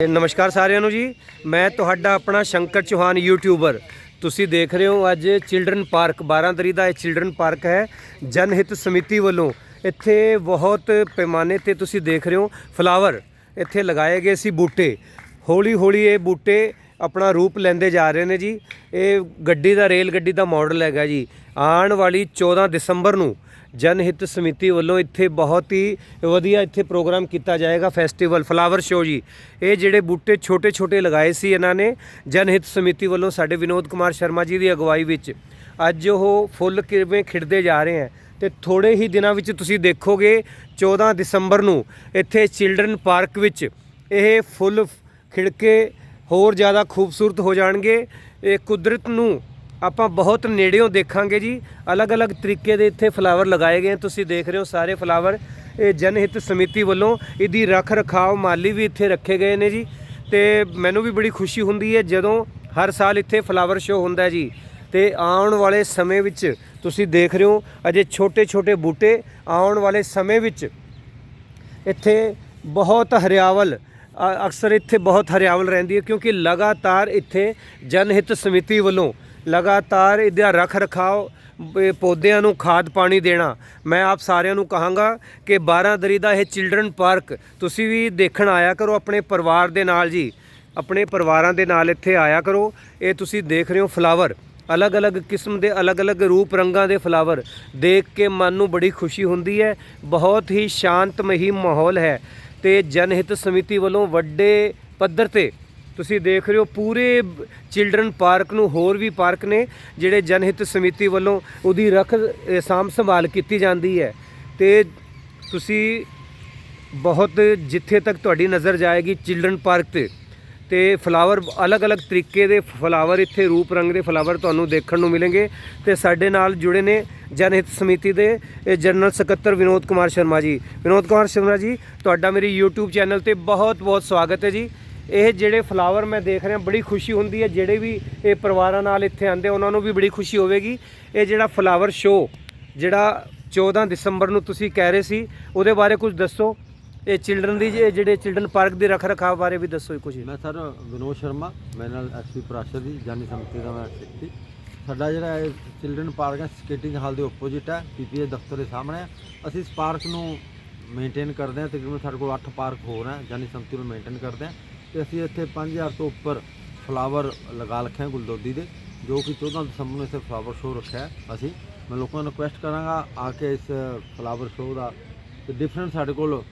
ਨਮਸਕਾਰ ਸਾਰਿਆਂ ਨੂੰ ਜੀ। ਮੈਂ ਤੁਹਾਡਾ ਆਪਣਾ ਸ਼ੰਕਰ ਚੌਹਾਨ ਯੂਟਿਊਬਰ ਤੁਸੀਂ ਦੇਖ ਰਹੇ ਹੋ ਅੱਜ ਚਿਲਡਰਨ ਪਾਰਕ 12 ਤਰੀ ਦਾ ਇਹ ਚਿਲਡਰਨ ਪਾਰਕ ਹੈ। ਜਨ ਜਨਹਿਤ ਸਮਿਤੀ ਵੱਲੋਂ ਇੱਥੇ ਬਹੁਤ ਪੈਮਾਨੇ ਤੇ ਤੁਸੀਂ ਦੇਖ ਰਹੇ ਹੋ ਫਲਾਵਰ ਇੱਥੇ ਲਗਾਏ ਗਏ ਸੀ ਬੂਟੇ। ਹੌਲੀ ਹੌਲੀ ਇਹ ਬੂਟੇ ਆਪਣਾ ਰੂਪ ਲੈਂਦੇ ਜਾ ਰਹੇ ਨੇ ਜੀ। ਇਹ ਗੱਡੀ ਦਾ, ਰੇਲ ਗੱਡੀ ਦਾ ਮਾਡਲ ਹੈਗਾ ਜੀ। ਆਉਣ ਵਾਲੀ 14 ਦਸੰਬਰ ਨੂੰ ਜਨਹਿਤ ਸਮਿਤੀ ਵੱਲੋਂ ਇੱਥੇ ਬਹੁਤ ਹੀ ਵਧੀਆ ਇੱਥੇ ਪ੍ਰੋਗਰਾਮ ਕੀਤਾ ਜਾਏਗਾ, ਫੈਸਟੀਵਲ, ਫਲਾਵਰ ਸ਼ੋ ਜੀ। ਇਹ ਜਿਹੜੇ ਬੂਟੇ ਛੋਟੇ ਛੋਟੇ ਲਗਾਏ ਸੀ ਇਹਨਾਂ ਨੇ, ਜਨਹਿਤ ਸਮਿਤੀ ਵੱਲੋਂ ਸਾਡੇ ਵਿਨੋਦ ਕੁਮਾਰ ਸ਼ਰਮਾ ਜੀ ਦੀ ਅਗਵਾਈ ਵਿੱਚ। ਅੱਜ ਉਹ ਫੁੱਲ ਕਿਵੇਂ ਖਿੜਦੇ ਜਾ ਰਹੇ ਹੈ ਤੇ ਥੋੜੇ ਹੀ ਦਿਨਾਂ ਵਿੱਚ ਤੁਸੀਂ ਦੇਖੋਗੇ 14 ਦਸੰਬਰ ਨੂੰ ਇੱਥੇ ਚਿਲਡਰਨ ਪਾਰਕ ਵਿੱਚ ਇਹ ਫੁੱਲ ਖਿੜ ਕੇ ਹੋਰ ਜ਼ਿਆਦਾ ਖੂਬਸੂਰਤ ਹੋ ਜਾਣਗੇ। ਇਹ ਕੁਦਰਤ ਨੂੰ ਆਪਾਂ ਬਹੁਤ ਨੇੜਿਓਂ ਦੇਖਾਂਗੇ ਜੀ। ਅਲੱਗ-ਅਲੱਗ ਤਰੀਕੇ ਦੇ ਇੱਥੇ ਫਲਾਵਰ ਲਗਾਏ ਗਏ। ਤੁਸੀਂ ਦੇਖ ਰਹੇ ਹੋ ਸਾਰੇ ਫਲਾਵਰ ਇਹ ਜਨਹਿਤ ਸਮਿਤੀ ਵੱਲੋਂ ਇਹਦੀ ਰੱਖ ਰਖਾਵ ਮਾਲੀ ਵੀ ਇੱਥੇ ਰੱਖੇ ਗਏ ਨੇ ਜੀ। ਤੇ ਮੈਨੂੰ ਵੀ ਬੜੀ ਖੁਸ਼ੀ ਹੁੰਦੀ ਹੈ ਜਦੋਂ ਹਰ ਸਾਲ ਇੱਥੇ ਫਲਾਵਰ ਸ਼ੋਅ ਹੁੰਦਾ ਹੈ ਜੀ। ਤੇ ਆਉਣ ਵਾਲੇ ਸਮੇਂ ਵਿੱਚ ਤੁਸੀਂ ਦੇਖ ਰਹੇ ਹੋ, ਅਜੇ ਛੋਟੇ-ਛੋਟੇ ਬੂਟੇ ਆਉਣ ਵਾਲੇ ਸਮੇਂ ਵਿੱਚ ਇੱਥੇ ਬਹੁਤ ਹਰਿਆਵਲ ਅਕਸਰ ਇੱਥੇ ਬਹੁਤ ਹਰਿਆਵਲ ਰਹਿੰਦੀ ਹੈ ਕਿਉਂਕਿ ਲਗਾਤਾਰ ਇੱਥੇ ਜਨਹਿਤ ਸਮਿਤੀ ਵੱਲੋਂ ਲਗਾਤਾਰ ਇਹਦਾ ਰੱਖ ਰਖਾਓ ਪੌਦਿਆਂ ਨੂੰ ਖਾਦ ਪਾਣੀ ਦੇਣਾ। ਮੈਂ ਆਪ ਸਾਰਿਆਂ ਨੂੰ ਕਹਾਂਗਾ ਕਿ 12 ਦਰੀ ਦਾ ਇਹ ਚਿਲਡਰਨ ਪਾਰਕ ਤੁਸੀਂ ਵੀ ਦੇਖਣ ਆਇਆ ਕਰੋ ਆਪਣੇ ਪਰਿਵਾਰ ਦੇ ਨਾਲ ਜੀ। ਆਪਣੇ ਪਰਿਵਾਰਾਂ ਦੇ ਨਾਲ ਇੱਥੇ ਆਇਆ ਕਰੋ। ਇਹ ਤੁਸੀਂ ਦੇਖ ਰਹੇ ਹੋ ਫਲਾਵਰ ਅਲੱਗ-ਅਲੱਗ ਕਿਸਮ ਦੇ ਅਲੱਗ-ਅਲੱਗ ਰੂਪ ਰੰਗਾਂ ਦੇ ਫਲਾਵਰ ਦੇਖ ਕੇ ਮਨ ਨੂੰ ਬੜੀ ਖੁਸ਼ੀ ਹੁੰਦੀ ਹੈ। ਬਹੁਤ ਹੀ ਸ਼ਾਂਤਮਈ ਮਾਹੌਲ ਹੈ। ਤੇ ਜਨਹਿਤ ਸਮਿਤੀ ਵੱਲੋਂ ਵੱਡੇ ਪੱਧਰ ਤੇ ਤੁਸੀਂ ਦੇਖ ਰਹੇ ਹੋ ਪੂਰੇ ਚਿਲਡਰਨ ਪਾਰਕ ਨੂੰ, ਹੋਰ ਵੀ ਪਾਰਕ ਨੇ ਜਿਹੜੇ ਜਨਹਿਤ ਸਮਿਤੀ ਵੱਲੋਂ ਉਹਦੀ ਰੱਖ ਸਾਂਭ ਸੰਭਾਲ ਕੀਤੀ ਜਾਂਦੀ ਹੈ। ਤੇ ਤੁਸੀਂ ਬਹੁਤ ਜਿੱਥੇ ਤੱਕ ਤੁਹਾਡੀ ਨਜ਼ਰ ਜਾਏਗੀ ਚਿਲਡਰਨ ਪਾਰਕ ਤੇ ਤੇ ਫਲਾਵਰ ਅਲੱਗ-ਅਲੱਗ ਤਰੀਕੇ ਦੇ ਫਲਾਵਰ ਇੱਥੇ ਰੂਪ ਰੰਗ ਦੇ ਫਲਾਵਰ ਤੁਹਾਨੂੰ ਦੇਖਣ ਨੂੰ ਮਿਲਣਗੇ। ਤੇ ਸਾਡੇ ਨਾਲ ਜੁੜੇ ਨੇ ਜਨਹਿਤ ਸਮਿਤੀ ਦੇ ਜਨਰਲ ਸਕੱਤਰ ਵਿਨੋਦ ਕੁਮਾਰ ਸ਼ਰਮਾ ਜੀ। ਵਿਨੋਦ ਕੁਮਾਰ ਸ਼ਰਮਾ ਜੀ, ਤੁਹਾਡਾ ਮੇਰੀ YouTube ਚੈਨਲ ਤੇ ਬਹੁਤ-ਬਹੁਤ ਸਵਾਗਤ ਹੈ ਜੀ। ਇਹ ਜਿਹੜੇ ਫਲਾਵਰ ਮੈਂ ਦੇਖ ਰਿਹਾ, ਬੜੀ ਖੁਸ਼ੀ ਹੁੰਦੀ ਹੈ। ਜਿਹੜੇ ਵੀ ਇਹ ਪਰਿਵਾਰਾਂ ਨਾਲ ਇੱਥੇ ਆਂਦੇ ਉਹਨਾਂ ਨੂੰ ਵੀ ਬੜੀ ਖੁਸ਼ੀ ਹੋਵੇਗੀ। ਇਹ ਜਿਹੜਾ ਫਲਾਵਰ ਸ਼ੋ ਜਿਹੜਾ 14 ਦਸੰਬਰ ਨੂੰ ਤੁਸੀਂ ਕਹਿ ਰਹੇ ਸੀ, ਉਹਦੇ ਬਾਰੇ ਕੁਝ ਦੱਸੋ। ਇਹ ਚਿਲਡਰਨ ਦੀ ਜੇ- ਜਿਹੜੇ ਚਿਲਡਰਨ ਪਾਰਕ ਦੇ ਰੱਖ ਰਖਾਵ ਬਾਰੇ ਵੀ ਦੱਸੋ ਕੁਝ। ਮੈਂ ਸਰ ਵਿਨੋਦ ਸ਼ਰਮਾ, ਮੇਰੇ ਨਾਲ ਐਸਪੀ ਪ੍ਰਾਸ਼ਰ ਦੀ ਜਾਨੀ ਸਮਿਤੀ ਦਾ ਮੈਂ ਸੀ ਸਾਡਾ ਜਿਹੜਾ ਇਹ ਚਿਲਡਰਨ ਪਾਰਕ ਹੈ ਸਕੇਟਿੰਗ ਹਾਲ ਦੇ ਆਪੋਜ਼ਿਟ ਹੈ ਪੀਪੀਏ ਦਫ਼ਤਰ ਦੇ ਸਾਹਮਣੇ ਹੈ। ਅਸੀਂ ਇਸ ਪਾਰਕ ਨੂੰ ਮੇਨਟੇਨ ਕਰਦੇ ਹਾਂ, ਤਕਰੀਬਨ ਸਾਡੇ ਕੋਲ 8 ਪਾਰਕ ਹੋਰ ਹੈ, ਜਾਨੀ ਸਮਿਤੀ ਨੂੰ ਮੇਨਟੇਨ ਕਰਦੇ ਹਾਂ। ਤੇ ਅਸੀਂ ਇੱਥੇ 5000 ਤੋਂ ਉੱਪਰ ਫਲਾਵਰ ਲਗਾ ਰੱਖੇ ਹਨ ਗੁਲਦੋਦੀ ਦੇ, ਜੋ ਕਿ 14 ਦਸੰਬਰ ਨੂੰ ਇੱਥੇ ਫਲਾਵਰ ਸ਼ੋਅ ਰੱਖਿਆ ਹੈ ਅਸੀਂ। ਮੈਂ ਲੋਕਾਂ ਨੂੰ ਰਿਕੁਐਸਟ ਕਰਾਂਗਾ ਆ ਕੇ ਇਸ ਫਲਾਵਰ ਸ਼ੋਅ ਦਾ, ਤੇ ਡਿਫਰੈਂਟ ਸਾਡੇ ਕੋਲ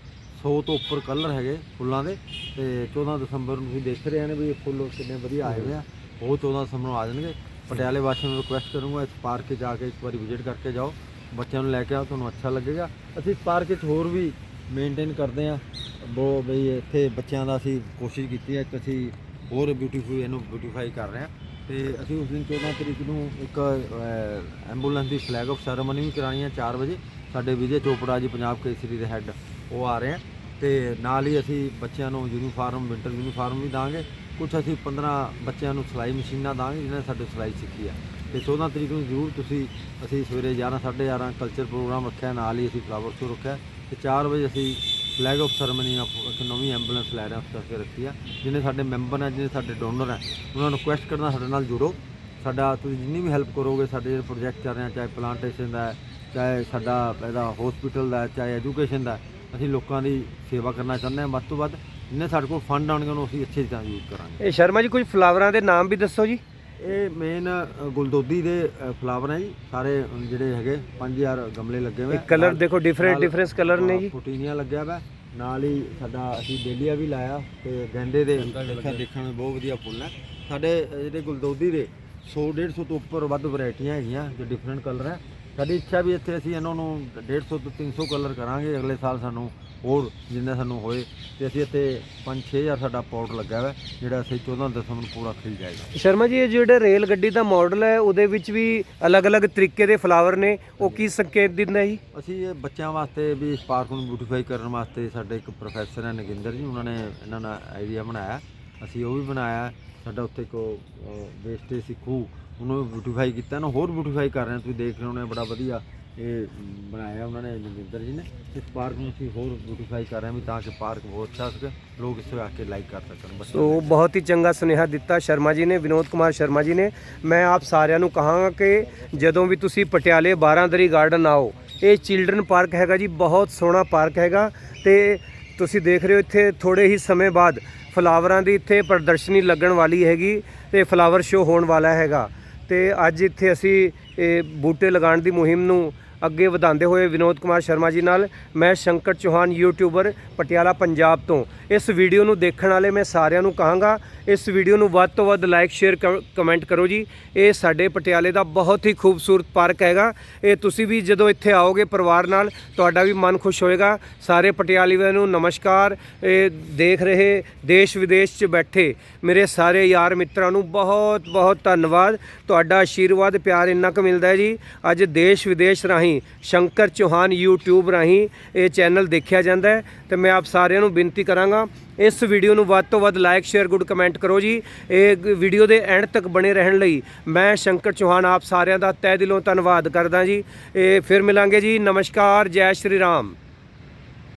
100 ਤੋਂ ਉੱਪਰ ਕਲਰ ਹੈਗੇ ਫੁੱਲਾਂ ਦੇ, ਤੇ 14 ਦਸੰਬਰ ਨੂੰ ਤੁਸੀਂ ਦੇਖ ਰਹੇ ਨੇ ਵੀ ਇਹ ਫੁੱਲ ਕਿੰਨੇ ਵਧੀਆ ਆਏ ਹੋਏ ਆ। ਉਹ 14 ਦਸੰਬਰ ਨੂੰ ਆ ਜਾਣਗੇ। ਪਟਿਆਲੇ ਵਾਸੀਆਂ ਨੂੰ ਰਿਕੁਐਸਟ ਕਰੂੰਗਾ ਇਸ ਪਾਰਕ 'ਚ ਜਾ ਕੇ ਇੱਕ ਵਾਰੀ ਵਿਜ਼ਿਟ ਕਰਕੇ ਜਾਓ। ਬੱਚਿਆਂ ਨੂੰ ਲੈ ਕੇ ਆਓ, ਤੁਹਾਨੂੰ ਅੱਛਾ ਲੱਗੇਗਾ। ਅਸੀਂ ਪਾਰਕ 'ਚ ਹੋਰ ਵੀ ਮੇਨਟੇਨ ਕਰਦੇ ਆ ਉਹ ਬਈ ਇੱਥੇ ਬੱਚਿਆਂ ਦਾ ਅਸੀਂ ਕੋਸ਼ਿਸ਼ ਕੀਤੀ ਹੈ ਕਿ ਅਸੀਂ ਹੋਰ ਬਿਊਟੀਫੁਲ ਇਹਨੂੰ ਬਿਊਟੀਫਾਈ ਕਰ ਰਹੇ ਹਾਂ। ਤੇ ਅਸੀਂ ਉਸ ਦਿਨ 14 ਤਰੀਕ ਨੂੰ ਇੱਕ ਐਂਬੂਲੈਂਸ ਦੀ ਫਲੈਗ ਆਫ ਸੈਰੇਮਨੀ ਵੀ ਕਰਾਣੀ ਹੈ 4 ਵਜੇ। ਸਾਡੇ ਵਿਜੇ ਚੋਪੜਾ ਜੀ, ਪੰਜਾਬ ਕੇਸਰੀ ਦੇ ਹੈੱਡ ਉਹ ਆ ਰਹੇ ਆ ਤੇ ਨਾਲ ਹੀ ਅਸੀਂ ਬੱਚਿਆਂ ਨੂੰ ਯੂਨੀਫਾਰਮ ਵਿੰਟਰ ਯੂਨੀਫਾਰਮ ਵੀ ਦਾਂਗੇ। ਕੁਝ ਅਸੀਂ 15 ਬੱਚਿਆਂ ਨੂੰ ਸਿਲਾਈ ਮਸ਼ੀਨਾਂ ਦਾਂਗੇ ਜਿਨ੍ਹਾਂ ਨੇ ਸਾਡੇ ਸਿਲਾਈ ਸਿੱਖੀ ਆ ਤੇ 14 ਤਰੀਕ ਨੂੰ ਜ਼ਰੂਰ ਤੁਸੀਂ ਅਸੀਂ ਸਵੇਰੇ 11 11:30 ਕਲਚਰ ਪ੍ਰੋਗਰਾਮ ਰੱਖਿਆ, ਨਾਲ ਹੀ ਅਸੀਂ ਫਲਾਵਰ ਸ਼ੋ ਰੱਖਿਆ। ਤੇ 4 ਵਜੇ ਅਸੀਂ ਫਲੈਗ ਆਫ ਸੈਰੇਮਨੀ ਇੱਕ ਨਵੀਂ ਐਂਬੂਲੈਂਸ ਲੈ ਰਹੇ ਹਾਂ ਉਸ ਕਰਕੇ ਰੱਖੀ ਆ। ਜਿਹਨੇ ਸਾਡੇ ਮੈਂਬਰ ਹੈ ਜਿਹਨੇ ਸਾਡੇ ਡੋਨਰ ਹੈ ਉਹਨਾਂ ਨੂੰ ਰਿਕੁਐਸਟ ਕਰਨਾ ਸਾਡੇ ਨਾਲ ਜੁੜੋ। ਸਾਡਾ ਤੁਸੀਂ ਜਿੰਨੀ ਵੀ ਹੈਲਪ ਕਰੋਗੇ, ਸਾਡੇ ਜਿਹੜੇ ਪ੍ਰੋਜੈਕਟ ਚੱਲ ਰਹੇ ਆ, ਚਾਹੇ ਪਲਾਂਟੇਸ਼ਨ ਦਾ ਚਾਹੇ ਸਾਡਾ ਇਹਦਾ ਹਸਪੀਟਲ ਦਾ ਚਾਹੇ ਐਜੂਕੇਸ਼ਨ ਦਾ ਅਸੀਂ ਲੋਕਾਂ ਦੀ ਸੇਵਾ ਕਰਨਾ ਚਾਹੁੰਦੇ ਹਾਂ। ਵੱਧ ਤੋਂ ਵੱਧ ਜਿੰਨੇ ਸਾਡੇ ਕੋਲ ਫੰਡ ਆਉਣਗੇ, ਉਹਨੂੰ ਅਸੀਂ ਅੱਛੇ ਤਰ੍ਹਾਂ ਯੂਜ਼ ਕਰਾਂਗੇ। ਇਹ ਸ਼ਰਮਾ ਜੀ ਕੁਝ ਫਲਾਵਰਾਂ ਦੇ ਨਾਮ ਵੀ ਦੱਸੋ ਜੀ? ਇਹ ਮੇਨ ਗੁਲਦੋਦੀ ਦੇ ਫਲਾਵਰ ਹੈ ਜੀ। ਸਾਰੇ ਜਿਹੜੇ ਹੈਗੇ 5000 ਗਮਲੇ ਲੱਗੇ ਹੋਏ ਇਹ ਕਲਰ ਦੇਖੋ ਡਿਫਰੈਂਟ ਡਿਫਰੈਂਸ ਕਲਰ ਨੇ ਜੀ। ਫੁਟੀਨੀਆ ਲੱਗਿਆ ਵਾ। ਨਾਲ ਹੀ ਸਾਡਾ ਅਸੀਂ ਡੇਲੀਆ ਵੀ ਲਾਇਆ ਤੇ ਗੈਂਦੇ ਦੇ ਦੇਖਣ ਨੂੰ ਬਹੁਤ ਵਧੀਆ ਫੁੱਲ ਹੈ। ਸਾਡੇ ਜਿਹੜੇ ਗੁਲਦੋਦੀ ਦੇ 100 150 ਤੋਂ ਉੱਪਰ ਵੱਧ ਵੈਰਾਈਟੀਆਂ ਹੈਗੀਆਂ ਜੋ ਡਿਫਰੈਂਟ ਕਲਰ ਹੈ। ਸਾਡੀ ਇੱਛਾ ਵੀ ਇੱਥੇ ਅਸੀਂ ਇਹਨਾਂ ਨੂੰ 150 ਤੋਂ 300 ਕਲਰ ਕਰਾਂਗੇ। ਅਗਲੇ ਸਾਲ ਸਾਨੂੰ ਹੋਰ ਜਿੰਨਾ ਸਾਨੂੰ ਹੋਏ ਤੇ ਅਸੀਂ ਇੱਥੇ 5-6000 ਸਾਡਾ ਪੌਟ ਲੱਗਾ ਹੋਇਆ ਜਿਹੜਾ ਅਸੀਂ 14 ਦਸੰਬਰ ਨੂੰ ਪੂਰਾ ਖਿਲ ਜਾਏਗਾ ਸ਼ਰਮਾ ਜੀ ਇਹ ਜਿਹੜੇ ਰੇਲ ਗੱਡੀ ਦਾ ਮਾਡਲ ਹੈ ਉਹਦੇ ਵਿੱਚ ਵੀ ਅਲੱਗ-ਅਲੱਗ ਤਰੀਕੇ ਦੇ ਫਲਾਵਰ ਨੇ ਉਹ ਕੀ ਸੰਕੇਤ ਦਿੰਦਾ ਜੀ? ਅਸੀਂ ਇਹ ਬੱਚਿਆਂ ਵਾਸਤੇ ਵੀ ਪਾਰਕ ਨੂੰ ਬਿਊਟੀਫਾਈ ਕਰਨ ਵਾਸਤੇ ਸਾਡੇ ਇੱਕ ਪ੍ਰੋਫੈਸਰ ਹੈ ਨਗਿੰਦਰ ਜੀ ਉਹਨਾਂ ਨੇ ਇਹਨਾਂ ਦਾ ਆਈਡੀਆ ਬਣਾਇਆ। ਅਸੀਂ ਉਹ ਵੀ ਬਣਾਇਆ। ਸਾਡਾ ਉੱਥੇ ਕੋ ਵੇਸਟੇਜ ਸੀ ਖੂਹ ਉਹਨੂੰ ਬਿਊਟੀਫਾਈ ਕੀਤਾ। ਨਾ ਹੋਰ ਬਿਊਟੀਫਾਈ ਕਰ ਰਹੇ ਹਾਂ ਤੁਸੀਂ ਦੇਖ ਰਹੇ ਹੋਣੇ ਬੜਾ ਵਧੀਆ ਇਹ ਬਣਾਇਆ ਉਹਨਾਂ ਨੇ ਨਰਿੰਦਰ ਜੀ ਨੇ। ਇਸ ਪਾਰਕ ਨੂੰ ਅਸੀਂ ਹੋਰ ਬਿਊਟੀਫਾਈ ਕਰ ਰਹੇ ਹਾਂ ਵੀ ਤਾਂ ਕਿ ਪਾਰਕ ਬਹੁਤ ਅੱਛਾ ਹੋ ਸਕੇ ਲੋਕ ਇਸ ਆ ਕੇ ਲਾਈਕ ਕਰ ਸਕਣ। ਬੱਚੇ ਸੋ ਬਹੁਤ ਹੀ ਚੰਗਾ ਸੁਨੇਹਾ ਦਿੱਤਾ ਸ਼ਰਮਾ ਜੀ ਨੇ ਵਿਨੋਦ ਕੁਮਾਰ ਸ਼ਰਮਾ ਜੀ ਨੇ। ਮੈਂ ਆਪ ਸਾਰਿਆਂ ਨੂੰ ਕਹਾਂਗਾ ਕਿ ਜਦੋਂ ਵੀ ਤੁਸੀਂ ਪਟਿਆਲੇ 12ਦਰੀ ਗਾਰਡਨ ਆਓ ਇਹ ਚਿਲਡਰਨ ਪਾਰਕ ਹੈਗਾ ਜੀ ਬਹੁਤ ਸੋਹਣਾ ਪਾਰਕ ਹੈਗਾ। ਤੇ ਤੁਸੀਂ ਦੇਖ ਰਹੇ ਹੋ ਇੱਥੇ ਥੋੜੇ ਹੀ ਸਮੇਂ ਬਾਅਦ ਫਲਾਵਰਾਂ ਦੀ ਇੱਥੇ ਪ੍ਰਦਰਸ਼ਨੀ ਲੱਗਣ ਵਾਲੀ ਹੈਗੀ ਤੇ ਫਲਾਵਰ ਸ਼ੋਅ ਹੋਣ ਵਾਲਾ ਹੈਗਾ। ਤੇ ਅੱਜ ਇੱਥੇ ਅਸੀਂ ਇਹ ਬੂਟੇ ਲਗਾਉਣ ਦੀ ਮੁਹਿੰਮ ਨੂੰ ਅੱਗੇ ਵਧਾਉਂਦੇ ਹੋਏ ਵਿਨੋਦ ਕੁਮਾਰ ਸ਼ਰਮਾ ਜੀ ਨਾਲ ਮੈਂ ਸ਼ੰਕਰ ਚੌਹਾਨ ਯੂਟਿਊਬਰ ਪਟਿਆਲਾ, ਪੰਜਾਬ ਤੋਂ। ਇਸ ਵੀਡੀਓ ਨੂੰ ਦੇਖਣ ਵਾਲੇ ਮੈਂ ਸਾਰਿਆਂ ਨੂੰ ਕਹਾਂਗਾ, ਇਸ ਵੀਡੀਓ ਨੂੰ ਵੱਧ ਤੋਂ ਵੱਧ ਲਾਈਕ ਸ਼ੇਅਰ ਕਮੈਂਟ ਕਰੋ ਜੀ। ਇਹ ਸਾਡੇ ਪਟਿਆਲੇ ਦਾ ਬਹੁਤ ਹੀ ਖੂਬਸੂਰਤ ਪਾਰਕ ਹੈਗਾ। ਇਹ ਤੁਸੀਂ ਵੀ ਜਦੋਂ ਇੱਥੇ ਆਓਗੇ ਪਰਿਵਾਰ ਨਾਲ, ਤੁਹਾਡਾ ਵੀ ਮਨ ਖੁਸ਼ ਹੋਏਗਾ। ਸਾਰੇ ਪਟਿਆਲੀਆਂ ਨੂੰ ਨਮਸਕਾਰ। ਇਹ ਦੇਖ ਰਹੇ ਦੇਸ਼ ਵਿਦੇਸ਼ 'ਚ ਬੈਠੇ ਮੇਰੇ ਸਾਰੇ ਯਾਰ ਮਿੱਤਰਾਂ ਨੂੰ ਬਹੁਤ ਬਹੁਤ ਧੰਨਵਾਦ। ਤੁਹਾਡਾ ਆਸ਼ੀਰਵਾਦ ਪਿਆਰ ਇੰਨਾ ਕੁ ਮਿਲਦਾ ਹੈ ਜੀ। ਅੱਜ ਦੇਸ਼ ਵਿਦੇਸ਼ ਰਾਹੀਂ ਰਾਹੀਂ ਸ਼ੰਕਰ ਚੌਹਾਨ YouTube ਰਾਹੀਂ ਇਹ ਚੈਨਲ ਦੇਖਿਆ ਜਾਂਦਾ ਹੈ ਤੇ ਮੈਂ ਆਪ ਸਾਰਿਆਂ ਨੂੰ ਬੇਨਤੀ ਕਰਾਂਗਾ, ਇਸ ਵੀਡੀਓ ਨੂੰ ਵੱਧ ਤੋਂ ਵੱਧ ਲਾਈਕ ਸ਼ੇਅਰ ਗੁੱਡ ਕਮੈਂਟ ਕਰੋ ਜੀ। ਇਹ ਵੀਡੀਓ ਦੇ ਐਂਡ ਤੱਕ ਬਣੇ ਰਹਿਣ ਲਈ ਮੈਂ ਸ਼ੰਕਰ ਚੌਹਾਨ ਆਪ ਸਾਰਿਆਂ ਦਾ ਤਹਿ ਦਿਲੋਂ ਧੰਨਵਾਦ ਕਰਦਾ ਜੀ। ਇਹ ਫਿਰ ਮਿਲਾਂਗੇ ਜੀ। ਨਮਸਕਾਰ, ਜੈ ਸ਼੍ਰੀ ਰਾਮ।